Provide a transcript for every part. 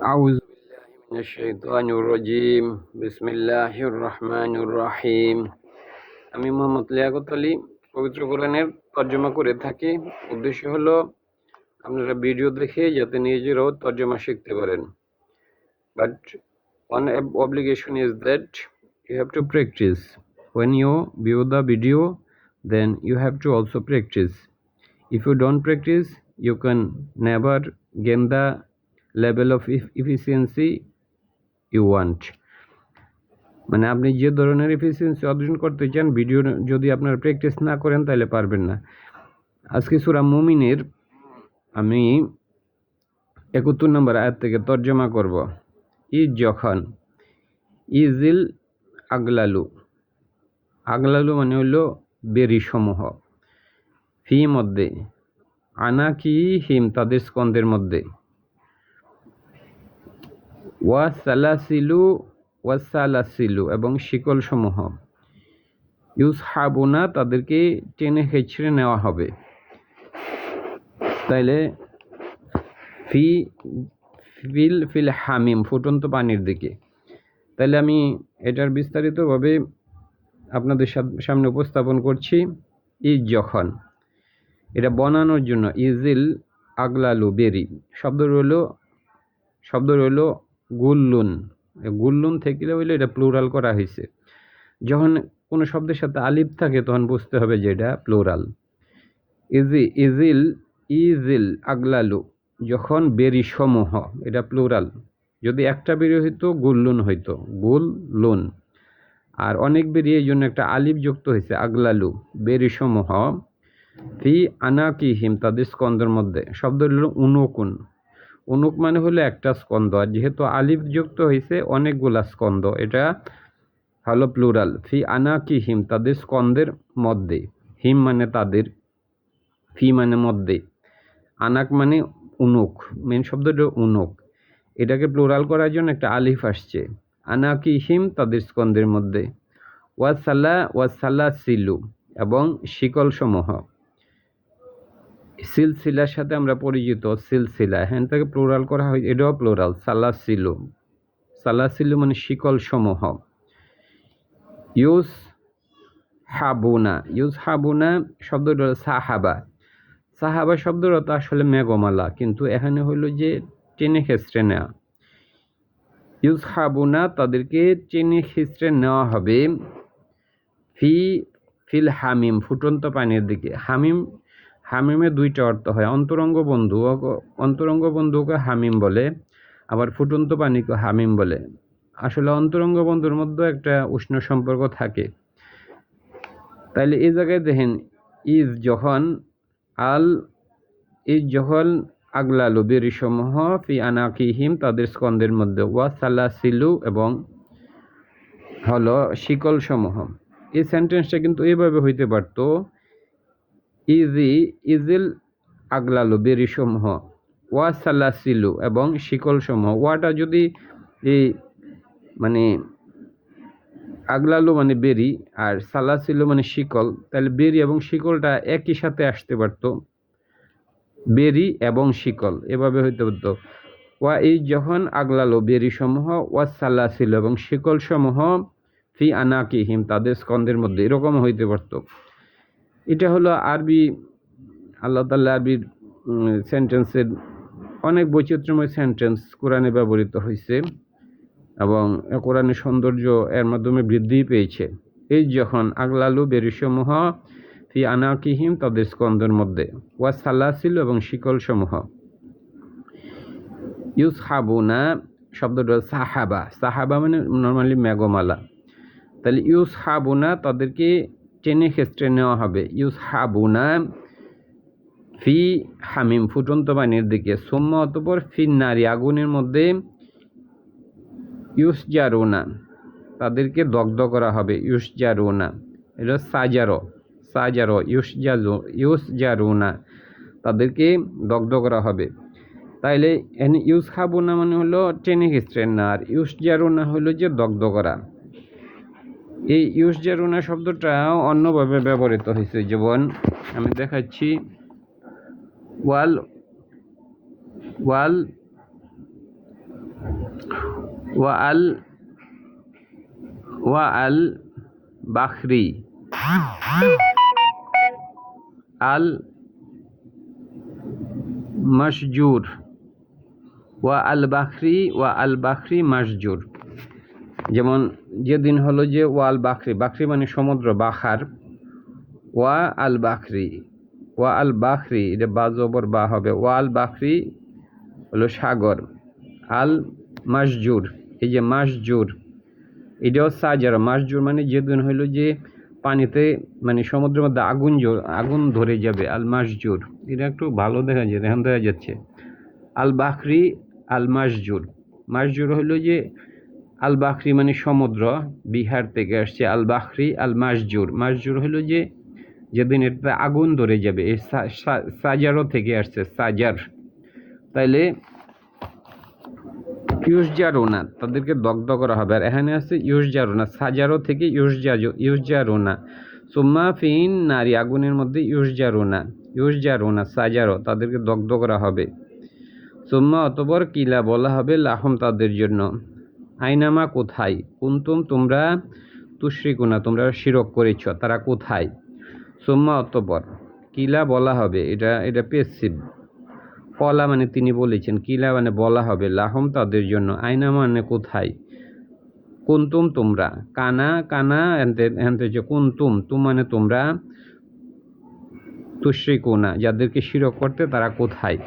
أعوذ بالله من الشيطان الرجيم بسم الله الرحمن الرحيم আমি মোহাম্মদ লিয়াকত আলী পবিত্র কোরআনের তর্জমা করে থাকি উদ্দেশ্য হলো আপনারা ভিডিও দেখে যাতে নিজেরাও তর্জমা শিখতে পারেন but one ob- obligation is that you have to practice when you view the video then you have to also practice if you don't practice you can never gain the of eff- efficiency you want. মানে আপনি যে ধরনের efficiency অর্জন করতে চান video যদি আপনার practice না করেন, তাহলে পারবেন না। আজকে সুরা মুমিনের আমি একাত্তর নম্বর আয়াত থেকে তর্জমা করব। ই যখন, ইজিল আগলালু আগলালু মানে হলো বেরি সমূহ ফি মধ্যে আনা কি হিম তাদের স্কন্দের মধ্যে। ওয়া সালাসিলু ওয়া সালাসিলু এবং শিকল সমূহ ইউস হাবুনা তাদেরকে টেনে হেঁচড়ে নেওয়া হবে। তাইলে ফি, ফিল ফিল হামিম, ফুটন্ত পানির দিকে। তাহলে আমি এটার বিস্তারিতভাবে আপনাদের সাম- সামনে উপস্থাপন করছি। ই যখন। এটা বানানোর জন্য, ইজিল আগলালু বেরি। শব্দ রইল শব্দ রইল গুল্লুন। গুল্লুন থেকে হইলে এটা প্লুরাল করা হয়েছে যখন কোনো শব্দের সাথে আলিফ থাকে, তখন বুঝতে হবে যে এটা প্লুরাল ইজি, ইজিল ইজিল আগলালু, যখন বেরি সমূহ, এটা প্লুরাল যদি একটা বেরি হইতো, গুল্লুন হইতো গুল লুন আর অনেক বেরি এই জন্য একটা আলিফ যুক্ত হয়েছে আগলালু, বেরি সমূহ। ফি আনাকিহিম, তাদের স্কন্দের মধ্যে। শব্দ হলো উনুকুন। উনুক মানে হলো একটা স্কন্দ আর যেহেতু আলিফ যুক্ত হয়েছে অনেকগুলা স্কন্দ এটা হলো প্লুরাল ফি আনাকিহিম তাদের স্কন্দের মধ্যে। হিম মানে তাদের, ফি মানে মধ্যে। আনাক মানে উনুক। মেন শব্দটা উনুক। এটাকে প্লুরাল করার জন্য একটা আলিফ আসছে। আনাকি হিম? তাদের স্কন্দের মধ্যে। ওয়াসাল্লা ওয়াসাল্লা সিলু এবং শিকল সমূহ সিলসিলার সাথে আমরা পরিচিত সিলসিলা। হ্যাঁ তাকে প্লোরাল করা হয়, এটাও প্লুরাল সালাসিলু সালাসিলু মানে শিকল সমূহ। ইউস হাবুনা ইউস হাবুনা শব্দটা সাহাবা। সাহাবা শব্দের অর্থ আসলে মেঘমালা, কিন্তু এখানে হলো যে টেনে খেসড়ে নেওয়া। ইউস হাবুনা তাদেরকে টেনে খেসড়ে নেওয়া হবে ফি, ফিল হামিম, ফুটন্ত পানির দিকে। হামিম হামিমে দুইটা অর্থ হয়। অন্তরঙ্গ বন্ধু অন্তরঙ্গ বন্ধুকে হামিম বলে, আবার ফুটন্ত পানিকে হামিম বলে। আসলে অন্তরঙ্গ বন্ধুর মধ্যে একটা উষ্ণ সম্পর্ক থাকে। তাইলে এই জায়গায় দেখেন, ইজ যখন আল, ইজ যখন আগলালু বেরিসমূহ ফি আনাকিহিম, তাদের স্কন্দের মধ্যে ওয়া সালাসিলু এবং হলো শিকল সমূহ এই সেন্টেন্সটা কিন্তু এইভাবে হইতে পারত ইজি, ইজিল আগলালু বেরিসমূহ ওয়া সালাসিলু এবং শিকল সমূহ ওয়াটা যদি এই মানে আগলালু মানে বেরি আর সালাসিলু মানে শিকল, তাহলে বেরি এবং শিকলটা একই সাথে আসতে পারতো। বেরি এবং শিকল, এভাবে হইতে পারতো। ওয়া এই যখন আগলালো বেরি সমূহ ওয়া সালাসিল এবং শিকল সমূহ ফি আনাকিহিম, তাদের স্কন্দের মধ্যে এরকম হইতে পারতো। এটা হলো আরবি, আল্লাহ তাল্লাহ আরবির সেন্টেন্সের অনেক বৈচিত্র্যময় সেন্টেন্স কোরআনে ব্যবহৃত হয়েছে এবং কোরআনের সৌন্দর্য এর মাধ্যমে বৃদ্ধি পেয়েছে। এই যখন আগলালু বেরিসমূহ ফি আনাকিহিম তাদের স্কন্দের মধ্যে, ওয়া সালাসিল এবং শিকল সমূহ ইউস হাবুনা শব্দটা সাহাবা। সাহাবা মানে নর্মালি মেঘমালা। তাহলে ইউস হাবুনা তাদেরকে টেনে খেস্টে নেওয়া হবে। ইউস হাবুনা ফি হামিম, ফুটন্ত পানির দিকে। সোম্মা অতপর ফি নারী আগুনের মধ্যে ইউস জারুনা তাদেরকে দগ্ধ করা হবে। ইউস জারুনা এটা সাজারো সাজারো ইউস জাজু ইউস জারুনা তাদেরকে দগ্ধ করা হবে। তাইলে এখানে ইউস খাবুনা মানে হলো টেনে হিস্ট্রেন না আর ইউস জারুনা হলো যে দগ্ধ করা। এই ইউস জারুনা শব্দটা অন্যভাবে ব্যবহৃত হয়েছে যেমন আমি দেখাচ্ছি। ওয়াল ওয়াল ওয়া আল ওয়া আল বাখরি। আল মশজুর। ওয়া আল বাখরি ওয়া আল বাখরি মশজুর। যেমন যেদিন হলো যে ওয়াল বাখরি বাখরি মানে সমুদ্র, বাখার। ওয়া আল বাখরি ওয়া আল বাখরি এটা বা জবর বা হবে। ওয়া আল বাখরি হলো সাগর, আল মাসজুর এই যে মাসজুর এটাও সাজার। মাসজুর মানে যেদিন হইল যে পানিতে মানে সমুদ্রের মধ্যে আগুন আগুন ধরে যাবে, আল মাসজুর এটা একটু ভালো দেখা যায়, দেখা যাচ্ছে। আল বাখরি আল মাসজুর মাসজুর হইল যে আল বাখরি মানে সমুদ্র, বিহার থেকে আসছে আল বাখরি আল মাসজুর মাসজুর হলো যে, যেদিন এটা আগুন ধরে যাবে এই সাজারও থেকে আসছে, সাজার। তাইলে ইউসজারোনা, তাদেরকে দগ্ধ করা হবে। আর এখানে আছে ইউসজারোনা সাজারো থেকে ইউসজাজো, ইউসজারোনা। সুম্মা ফিন নারী, আগুনের মধ্যে ইউসজারোনা ইউসজারোনা সাজারো তাদেরকে দগ্ধ করা হবে। সুম্মা অতবর কিলা বলা হবে লাহম তাদের জন্য। আইনামা কোথায়? কুন্তুম তোমরা তুশ্রিকুনা, তোমরা শিরক করেছ, তারা কোথায়? সুম্মা অতবর কিলা বলা হবে, এটা এটা পেসিভ কলা মানে তিনি বলেছেন, কিলা মানে বলা হবে, লাহম তাদের জন্য আয়না মানে কোথায়? কুন্তুম তোমরা, কানা কানা, এনতে যে কুন্তুম তুম মানে তোমরা তুশ্রিকুনা, যাদেরকে শিরক করতে তারা কোথায়?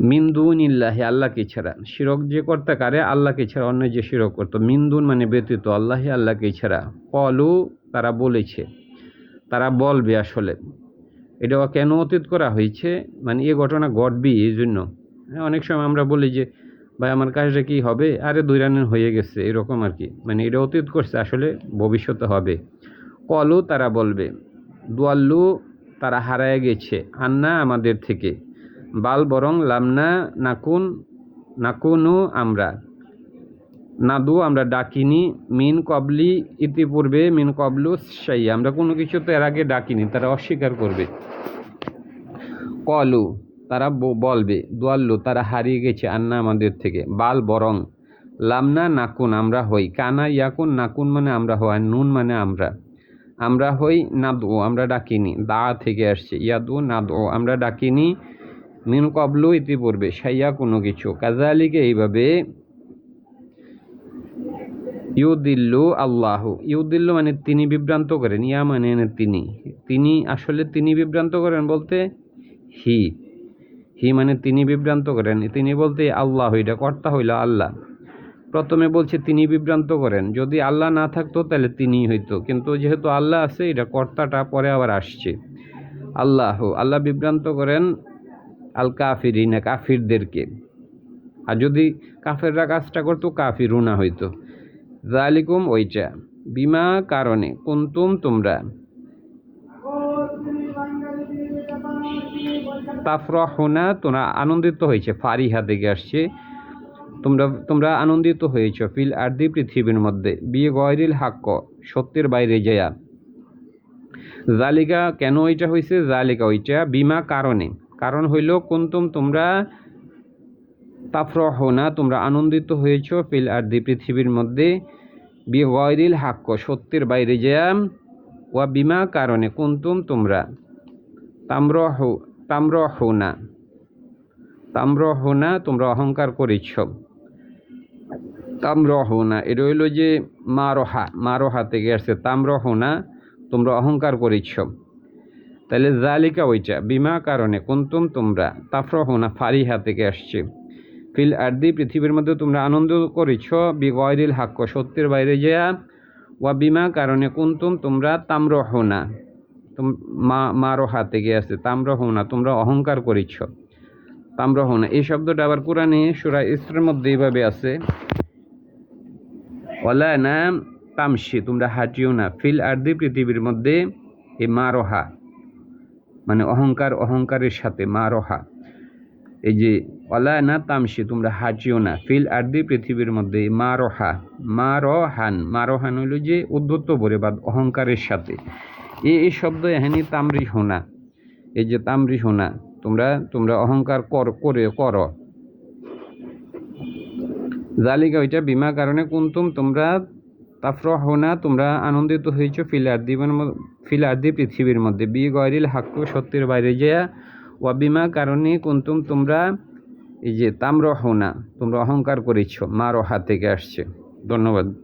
মিন্দুন ইল্লাহি আল্লাহকে ছাড়া। শিরক যে করতে কারে? আল্লাহকে ছাড়া। অন্য যে শিরক করতো। মিন্দুন মানে ব্যতীত আল্লাহি আল্লাহকে ছাড়া। কলু তারা বলেছে। তারা বলবে আসলে। এটা কেন অতীত করা হয়েছে? মানে এ ঘটনা ঘটবি এই জন্য হ্যাঁ, অনেক সময় আমরা বলি যে ভাই আমার কাজটা কি হবে? আরে দুই রানের হয়ে গেছে এরকম আর কি। মানে এটা অতীত করছে আসলে ভবিষ্যতে হবে। কলু তারা বলবে দোয়াল্লু তারা হারায় গেছে। আন্না আমাদের থেকে। বাল বরং লামনা নাকুন, নাকুনু আমরা। নাদু আমরা ডাকিনি, মিন কবলি ইতিপূর্বে মিন কবলু সাই আমরা কোনো কিছু তো এর আগে ডাকিনি, তারা অস্বীকার করবে। কলু, তারা বলবে, দোয়াল্লু, তারা হারিয়ে গেছে আন্না আমাদের থেকে। বাল বরং লামনা নাকুন আমরা হই। কানা ইয়াকুন, নাকুন মানে আমরা হই আর নুন মানে আমরা। আমরা হই নাদু, আমরা ডাকিনি। দা থেকে আসছে। ইয়াদু, নাদু, আমরা ডাকিনি। মিন কবলু ইতিপূর্বে সাইয়া কোনো কিছু। কাজালিকে এইভাবে ইউদিল্লু আল্লাহ। ইউদিল্লু মানে তিনি বিভ্রান্ত করেন, ইয়া মানে তিনি। তিনি আসলে তিনি বিভ্রান্ত করেন বলতে হি। হি মানে তিনি বিভ্রান্ত করেন। তিনি বলতে আল্লাহ, এটা কর্তা হইল আল্লাহ। প্রথমে বলছে তিনি বিভ্রান্ত করেন। যদি আল্লাহ না থাকতো তাহলে তিনিই হইতো। কিন্তু যেহেতু আল্লাহ আছে, এটা কর্তাটা পরে আবার আসছে। আল্লাহ আল্লাহ বিভ্রান্ত করেন আল কাফিরিনা কাফিরদেরকে। আর যদি কাফেররা কাজটা করতো, কাফিরুনা হইতো। জালিকুম ওইটা। বিমা কারণে কুন্তুম তোমরা তাফরহুনা, তোমরা আনন্দিত হয়েছে। ফারিহা থেকে আসছে। তোমরা তোমরা আনন্দিত হয়েছ ফিল আর্দি পৃথিবীর মধ্যে। বিয়ে গয়রিল হাক্ক, সত্যের বাইরে যায়। জালিকা কেন ওইটা হয়েছে জালিকা ওইটা বিমা কারণে। কারণ হইল, কুন্তুম তোমরা তাফরহনা তোমরা আনন্দিত হয়েছ, ফিল আর্দি, পৃথিবীর মধ্যে বি গয়রিল হাক্ক, সত্যের বাইরে যা ওয়া বিমা কারণে, কুন্তুম তোমরা তাম্রহ তাম্রহনা তাম্রহনা তোমরা অহংকার করেছ। তাম্রহনা এটা হইল যে মারোহা মারোহা থেকে আসছে তাম্রহনা তোমরা অহংকার করেছ। তাহলে জালিকা ওইটা। বিমা কারণে কুন্তুম তোমরা তাফরহনা ফারিহা থেকে আসছে। ফিল আর্দি, পৃথিবীর মধ্যে তোমরা আনন্দ করেছ, বিগয়রিল হাক্ক, সত্যের বাইরে যা ওয়া বিমা কারণে কুন্তুম তোমরা তাম্রহনা, তোম- মা মারো হাতে গিয়ে আছে তাম্রহনা, তোমরা অহংকার করেছ। তাম্রহনা, এই শব্দটা আবার কোরআনে সুরা ইসরের মধ্যে এইভাবে আছে। ওলা না তামসি তোমরা হাঁটিও না। ফিল আর্দি, পৃথিবীর মধ্যে এই মারোহা মানে অহংকার অহংকারের সাথে মারোহা এই যে, অলা না তামসি তোমরা হাঁটিও না। ফিল আর্দি, পৃথিবীর মধ্যে মারোহা মারহান মারহান হইল যে উদ্ধত্ত বলে বা অহংকারের সাথে। এই এই শব্দ এহানি তামরি হোনা। এই যে তামরি হোনা, তোমরা তোমরা অহংকার কর, করে, কর। জালিকা ওইটা বিমা কারণে কুন্তুম, তোমরা তাফরহ না, তোমরা আনন্দিত হয়েছো ফিল আর আর্দিবের ফিল আদি পৃথিবীর মধ্যে। বি গয়রিল হাক্কু সত্যের বাইরে যেয়া। ওয়া বিমা কারণে কুন্তুম তোমরা এই যে তাম্রহ না তোমরা অহংকার করেছ, মা রহা থেকে আসছে। ধন্যবাদ।